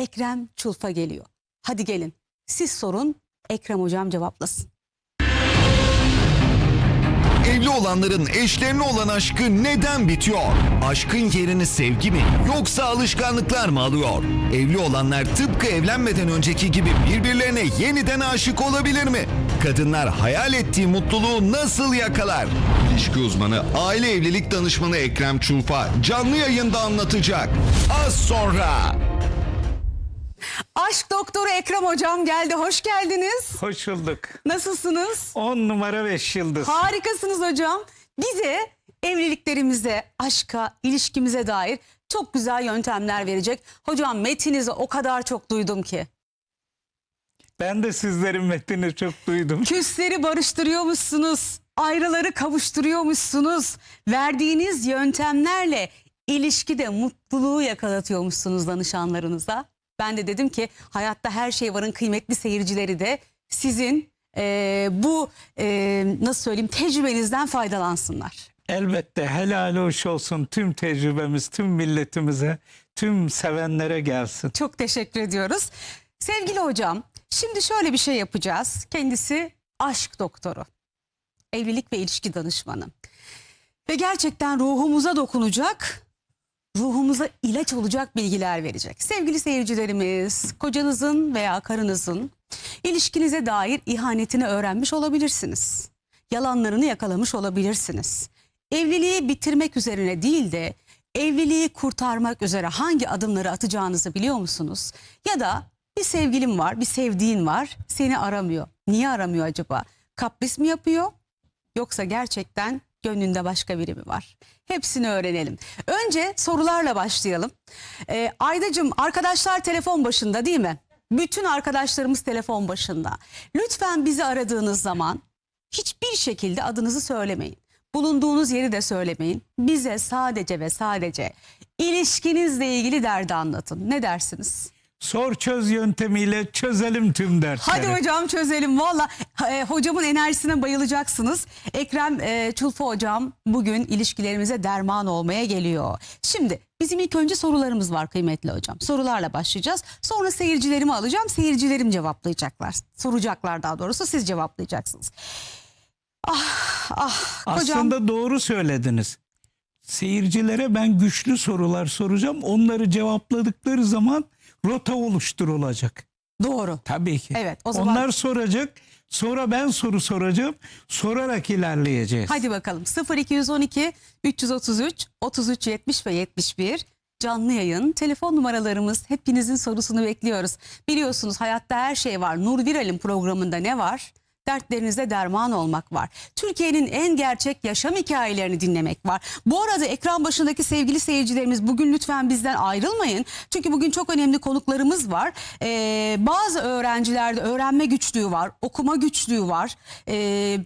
Ekrem Çulfa geliyor. Hadi gelin siz sorun Ekrem hocam cevaplasın. Evli olanların eşlerine olan aşkı neden bitiyor? Aşkın yerini sevgi mi yoksa alışkanlıklar mı alıyor? Evli olanlar tıpkı evlenmeden önceki gibi birbirlerine yeniden aşık olabilir mi? Kadınlar hayal ettiği mutluluğu nasıl yakalar? İlişki uzmanı, aile evlilik danışmanı Ekrem Çulfa canlı yayında anlatacak. Az sonra. Aşk doktoru Ekrem hocam geldi. Hoş geldiniz. Hoş bulduk. Nasılsınız? 10 numara 5 yıldız. Harikasınız hocam. Bize evliliklerimize, aşka, ilişkimize dair çok güzel yöntemler verecek. Hocam metinizi o kadar çok duydum ki. Ben de sizlerin metnini çok duydum. Küsleri barıştırıyormuşsunuz. Ayrıları kavuşturuyormuşsunuz. Verdiğiniz yöntemlerle ilişkide mutluluğu yakalatıyormuşsunuz danışanlarınıza. Ben de dedim ki hayatta her şey varın kıymetli seyircileri de sizin eee, bu eee, nasıl söyleyeyim tecrübenizden faydalansınlar. Elbette helal hoş olsun tüm tecrübemiz, tüm milletimize, tüm sevenlere gelsin. Çok teşekkür ediyoruz. Sevgili hocam, şimdi şöyle bir şey yapacağız. Kendisi aşk doktoru. Evlilik ve ilişki danışmanı. Ve gerçekten ruhumuza dokunacak, ruhumuza ilaç olacak bilgiler verecek. Sevgili seyircilerimiz, kocanızın veya karınızın ilişkinize dair ihanetini öğrenmiş olabilirsiniz. Yalanlarını yakalamış olabilirsiniz. Evliliği bitirmek üzerine değil de evliliği kurtarmak üzere hangi adımları atacağınızı biliyor musunuz? Ya da bir sevgilin var, bir sevdiğin var, seni aramıyor. Niye aramıyor acaba? Kapris mi yapıyor? Yoksa gerçekten gönlünde başka biri mi var? Hepsini öğrenelim. Önce sorularla başlayalım. Ee, Aydacığım arkadaşlar telefon başında değil mi? Bütün arkadaşlarımız telefon başında. Lütfen bizi aradığınız zaman hiçbir şekilde adınızı söylemeyin. Bulunduğunuz yeri de söylemeyin. Bize sadece ve sadece ilişkinizle ilgili derdi anlatın. Ne dersiniz? Sor çöz yöntemiyle çözelim tüm dertleri. Hadi hocam çözelim. Valla e, hocamın enerjisine bayılacaksınız. Ekrem e, Çulfa hocam bugün ilişkilerimize derman olmaya geliyor. Şimdi bizim ilk önce sorularımız var kıymetli hocam. Sorularla başlayacağız. Sonra seyircilerimi alacağım. Seyircilerim cevaplayacaklar. Soracaklar daha doğrusu siz cevaplayacaksınız. Ah ah hocam. Aslında doğru söylediniz. Seyircilere ben güçlü sorular soracağım. Onları cevapladıkları zaman rota oluşturulacak. Doğru. Tabii ki. Evet, o zaman- Onlar soracak. Sonra ben soru soracağım. Sorarak ilerleyeceğiz. Hadi bakalım 0212 333 33 70 ve 71 canlı yayın telefon numaralarımız hepinizin sorusunu bekliyoruz. Biliyorsunuz hayatta her şey var. Nur Viral'in programında ne var? Dertlerinize derman olmak var. Türkiye'nin en gerçek yaşam hikayelerini dinlemek var. Bu arada ekran başındaki sevgili seyircilerimiz bugün lütfen bizden ayrılmayın. Çünkü bugün çok önemli konuklarımız var. Ee, bazı öğrencilerde öğrenme güçlüğü var, okuma güçlüğü var. Ee,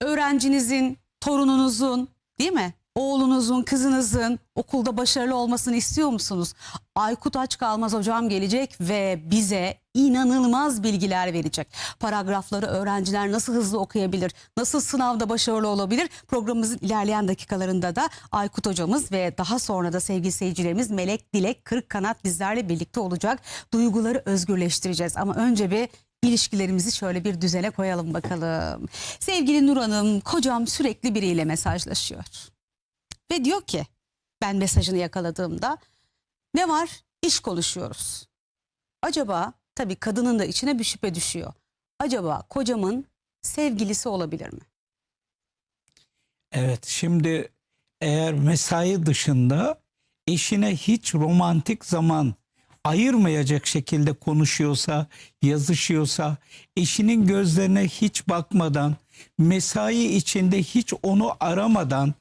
öğrencinizin, torununuzun değil mi? Oğlunuzun, kızınızın okulda başarılı olmasını istiyor musunuz? Aykut aç kalmaz hocam gelecek ve bize inanılmaz bilgiler verecek. Paragrafları öğrenciler nasıl hızlı okuyabilir, nasıl sınavda başarılı olabilir? Programımızın ilerleyen dakikalarında da Aykut hocamız ve daha sonra da sevgili seyircilerimiz Melek Dilek Kırık Kanat bizlerle birlikte olacak. Duyguları özgürleştireceğiz ama önce bir ilişkilerimizi şöyle bir düzene koyalım bakalım. Sevgili Nur Hanım, kocam sürekli biriyle mesajlaşıyor. Ve diyor ki, ben mesajını yakaladığımda ne var? İş konuşuyoruz. Acaba, tabii kadının da içine bir şüphe düşüyor. Acaba kocamın sevgilisi olabilir mi? Evet şimdi eğer mesai dışında eşine hiç romantik zaman ayırmayacak şekilde konuşuyorsa, yazışıyorsa, eşinin gözlerine hiç bakmadan, mesai içinde hiç onu aramadan,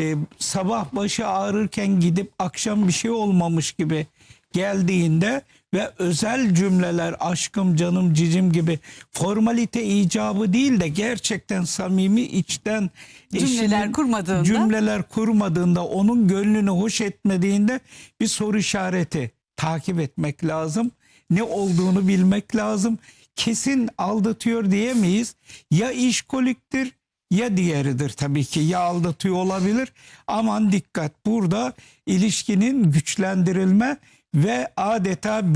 e, sabah başı ağrırken gidip akşam bir şey olmamış gibi geldiğinde ve özel cümleler aşkım canım cicim gibi formalite icabı değil de gerçekten samimi içten Cümleler eşinin kurmadığında? cümleler kurmadığında onun gönlünü hoş etmediğinde bir soru işareti takip etmek lazım. Ne olduğunu bilmek lazım. Kesin aldatıyor diyemeyiz. Ya işkoliktir ya diğeridir tabii ki ya aldatıyor olabilir. Aman dikkat burada ilişkinin güçlendirilme ve adeta bir